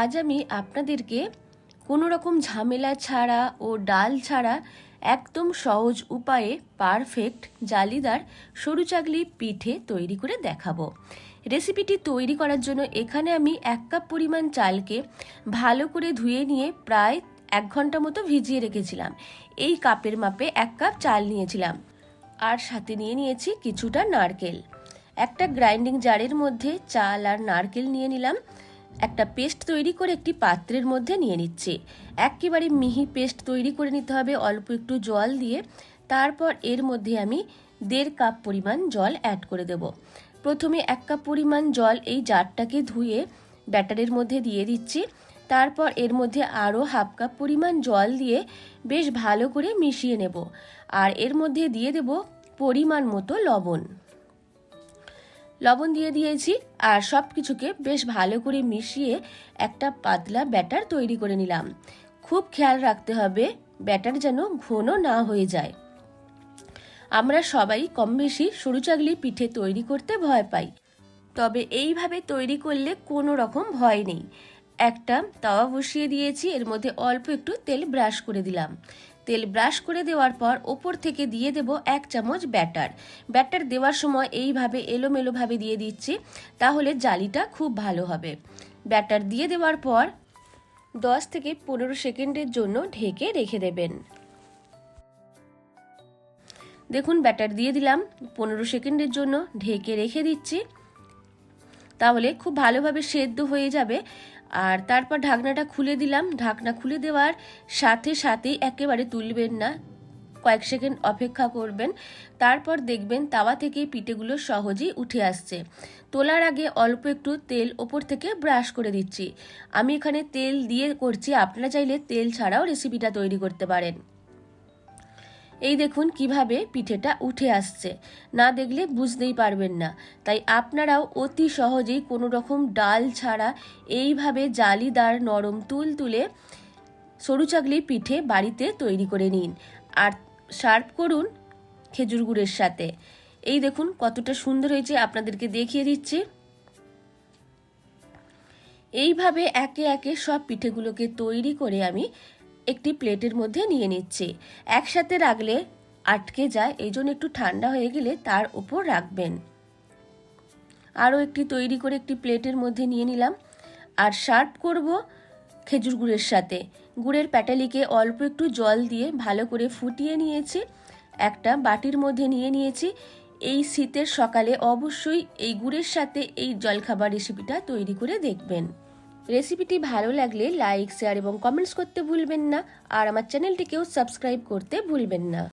আজ আমি আপনাদেরকে কোনো রকম ঝামেলা ছাড়া ও ডাল ছাড়া একদম সহজ উপায়ে পারফেক্ট জালিদার সরু চাগলি পিঠে তৈরি করে দেখাবো। রেসিপিটি তৈরি করার জন্য এখানে আমি এক কাপ পরিমাণ চালকে ভালো করে ধুয়ে নিয়ে প্রায় এক ঘণ্টা মতো ভিজিয়ে রেখেছিলাম। এই কাপের মাপে এক কাপ চাল নিয়েছিলাম। আর সাথে নিয়ে নিয়েছি কিছুটা নারকেল। একটা গ্রাইন্ডিং জারের মধ্যে চাল আর নারকেল নিয়ে নিলাম। একটা পেস্ট তৈরি করে একটি পাত্রের মধ্যে নিয়ে নিচ্ছি। একেবারে মিহি পেস্ট তৈরি করে নিতে হবে, অল্প একটু জল দিয়ে। তারপর এর মধ্যে আমি দেড় কাপ পরিমাণ জল অ্যাড করে দেব। প্রথমে এক কাপ পরিমাণ জল এই জারটাকে ধুয়ে ব্যাটারের মধ্যে দিয়ে দিচ্ছি। তারপর এর মধ্যে আরও হাফ কাপ পরিমাণ জল দিয়ে বেশ ভালো করে মিশিয়ে নেব। আর এর মধ্যে দিয়ে দেব পরিমাণ মতো লবণ। লবণ দিয়ে দিয়েছি আর সব কিছুকে বেশ ভালো করে মিশিয়ে একটা পাতলা ব্যাটার তৈরি করে নিলাম। খুব খেয়াল রাখতে হবে ব্যাটার যেন ঘন না হয়ে যায়। আমরা সবাই কম বেশি সরু চাগলি পিঠে তৈরি করতে ভয় পাই। তবে এইভাবে তৈরি করলে কোনো রকম ভয় নেই। একটা তাওয়া বসিয়ে দিয়েছি, এর মধ্যে অল্প একটু তেল ব্রাশ করে দিলাম। তেল ব্রাশ করে দেওয়ার পর ওপর থেকে দিয়ে দেব এক চামচ ব্যাটার। ব্যাটার দেওয়ার সময় এইভাবে এলোমেলোভাবে দিয়ে দিচ্ছি, তাহলে জালিটা খুব ভালো হবে। ব্যাটার দিয়ে দেওয়ার পর দশ থেকে পনেরো সেকেন্ডের জন্য ঢেকে রেখে দেবেন। দেখুন, ব্যাটার দিয়ে দিলাম, পনেরো সেকেন্ডের জন্য ঢেকে রেখে দিচ্ছি। তাহলে খুব ভালোভাবে সেদ্ধ হয়ে যাবে। আর তারপর ঢাকনাটা খুলে দিলাম। ঢাকনা খুলে দেওয়ার সাথে সাথেই একেবারে তুলবেন না। কয়েক সেকেন্ড অপেক্ষা করবেন। তারপর দেখবেন তাওয়া থেকে পিঠেগুলো সহজেই উঠে আসছে। তোলার আগে অল্প একটু তেল ওপর থেকে ব্রাশ করে দিচ্ছি। আমি এখানে তেল দিয়ে করছি। আপনারা চাইলে তেল ছাড়াও রেসিপিটা তৈরি করতে পারেন। এই দেখুন কীভাবে পিঠেটা উঠে আসছে। না দেখলে বুঝতেই পারবেন না। তাই আপনারাও অতি সহজেই কোনো রকম ডাল ছাড়া এইভাবে জালিদার নরম তুল তুলে সরু চাকলি পিঠে বাড়িতে তৈরি করে নিন। আর সার্ভ করুন খেজুর গুড়ের সাথে। এই দেখুন কতটা সুন্দর হয়েছে, আপনাদেরকে দেখিয়ে দিচ্ছি। এইভাবে একে একে সব পিঠেগুলোকে তৈরি করে আমি একটি প্লেটের মধ্যে নিয়ে নিচ্ছি। একসাথে রাখলে আটকে যায় এই জন্য একটু ঠান্ডা হয়ে গেলে তার উপর রাখবেন। আরও একটি তৈরি করে একটি প্লেটের মধ্যে নিয়ে নিলাম। আর সার্ভ করব খেজুর গুড়ের সাথে। গুড়ের প্যাটালিকে অল্প একটু জল দিয়ে ভালো করে ফুটিয়ে নিয়েছি। একটা বাটির মধ্যে নিয়ে নিয়েছি। এই শীতের সকালে অবশ্যই এই গুড়ের সাথে এই জলখাবার রেসিপিটা তৈরি করে দেখবেন। রেসিপিটি ভালো লাগলে লাইক, শেয়ার এবং কমেন্টস করতে ভুলবেন না। আর আমার চ্যানেলটিকেও সাবস্ক্রাইব করতে ভুলবেন না।